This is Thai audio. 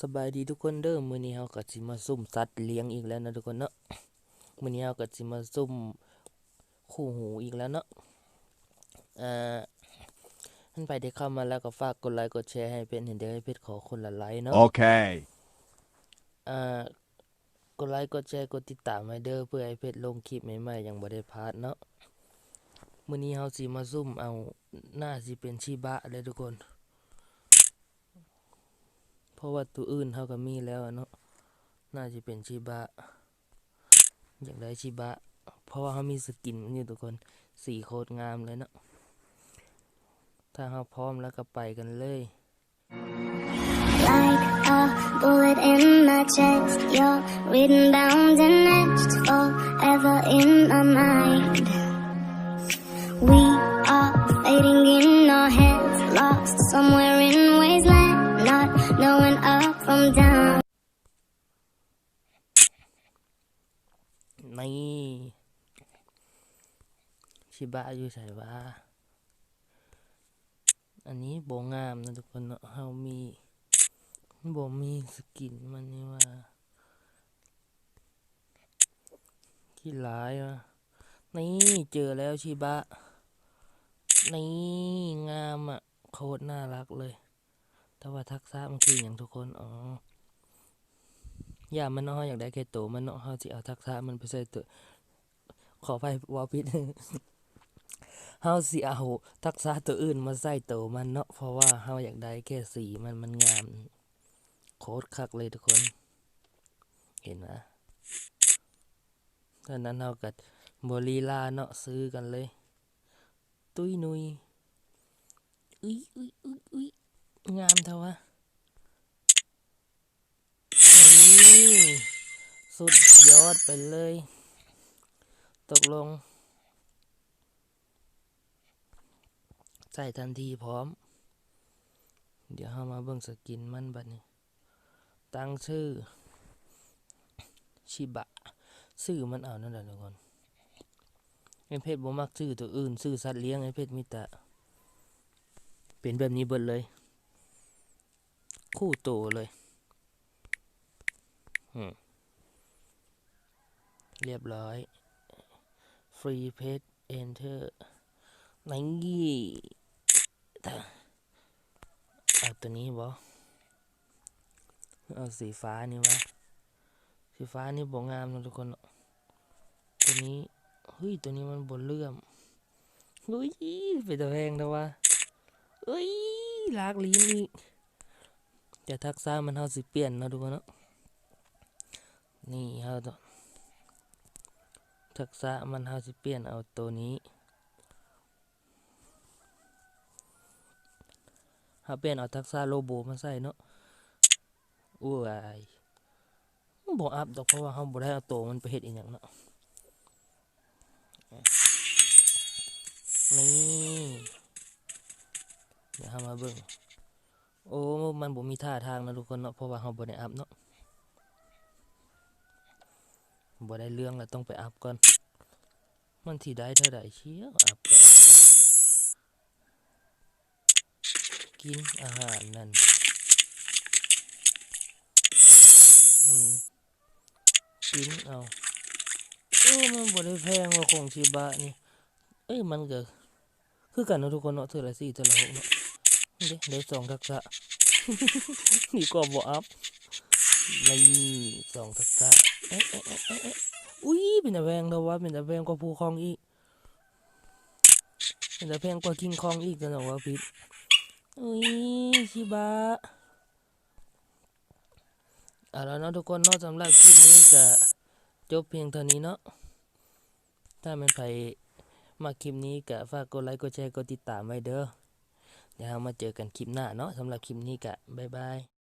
สบายดีทุกคนเด้อมื้อนี้เฮาก็สิมาซุ่มสัตว์เลี้ยงอีกแล้วนะทุกคนเนาะมื้อนี้เฮาก็สิมาซุ่มคู่หูอีกแล้วเนาะอ่าท่านไปที่เข้ามาแล้วก็ฝากกดไลค์กดแชร์ให้เป็นเห็นเดี๋ยวให้เพชรขอคนละไลค์เนาะ Okay. อ่ากดไลค์กดแชร์กดติดตามไว้เด้อเพื่อให้เพชรลงคลิปใหม่ๆอย่างบ่ได้พลาดเนาะมื้อนี้เฮาสิมาซุ่มเอาน่าสิเป็นชิบะเลยทุกคนเพ ราะว่าตัวอื่นเฮาก็มีแล้วเนาะน่าจะเป็นชิบะ อยากได้ชิบะ เพราะว่าเขามีสกินนี่ทุกคนสีโคตรงามเลยเนาะถ้าเราพร้อมแล้วก็ไปกันเลย like a bullet in my chest. You're written, bound, and etched forever in my mind. We are fading in our heads, lost somewhere นี่ชิบะอยู่ใส่วะอันนี้โบงามนะทุกคนเนาะเฮามีโบมีสกินมันนี่ว่าที่ร้ายวะนี่เจอแล้วชิบะ นี่งามอะ โคตรน่ารักเลย แต่ว่าทักษะมันคืออย่างทุกคน อ๋อย่ามันเนาะอยากได้แค่ตัวมันเนาะเฮาสิเอาทักษะมันไปใส่ตัวขอไปวอพิดเฮาสิเอาทักษะตัวอื่นมาใส่ตัวมันเนาะเพราะว่าเฮาอยากได้แค่สีมันมันงาม โคตรคักเลยทุกคน เห็นไหมตอนนั้นเฮากับบลีลาเนาะซื้อกันเลย ตุ้ยนุยอุ้ยอุ้ยอุ้ยอุ้ย งามเท่าวะนี่สุดยอดไปเลย ตกลง ใส่ทันทีพร้อม เดี๋ยวเรามาเบิ่งสกินมันบัดนี้ ตั้งชื่อ ชิบะ ชื่อมันเอานั่นแหละทุกคนไอเพชรบ่มักชื่อตัวอื่นชื่อสัตว์เลี้ยงไอเพชรมีแต่เป็นแบบนี้เบิดเลย คู่โตเลยเรียบร้อยฟรีเพจเอนเตอร์นี่แต่เอาตัวนี้บอเอาสีฟ้านี่วะ สีฟ้านี่บงงามนะทุกคน ตัวนี้ เฮ้ย ตัวนี้มันบนเลื่อมเฮ้ยเป็นตัวแพงแต่ว่าเฮ้ยลากลิ้นอีก แต่ทักษะมันเฮาสิเปลี่ยนเนาะทุกคนเนาะนี่เฮาต้องทักษะมันเฮาสิเปลี่ยนเอาตัวนี้เฮาเปลี่ยนเอาทักษะโลโบมาใส่เนาะอู้ยบ่อัพดอกเพราะว่าเฮาบ่ได้เอาตัวมันไปเฮ็ดอีหยังเนาะนี่เดี๋ยวเฮามาเบิ่ง โอ้ มันบ่มีท่าทางนะทุกคนเนาะ เพราะว่าเฮาบ่ได้อัพเนาะบ่ได้เรื่องแล้วต้องไปอัพก่อน มันที่ได้เท่าใดเชียวอัพก่อนกินอาหารนั่น อืม กินเอาเออมันบ่ได้แพงว่าของชิบะนี่ เอ้ยมันก็คือกันเนาะทุกคนเนาะเท่าละสี่เท่าละหกเนาะ เด้ได้สองทักษะนี่ก็บ่อัพนี่สองทักษะเอ๊ะเอ๊ะเอ๊ะอุ้ยเป็นตะแวงแล้ววะเป็นตะแวงกว่าภูคองอีกเป็นตะแพงกว่าคิงคองอีกจังหวะพิษอุ้ยชิบะเอาแล้วเนาะทุกคนเนาะสำหรับคลิปนี้ก็จบเพียงเท่านี้เนาะถ้ามันไปมาคลิปนี้ก็ฝากกดไลค์กดแชร์กดติดตามไว้เด้อ เดี๋ยวเรามาเจอกันคลิปหน้าเนาะสำหรับคลิปนี้กะบ๊ายบาย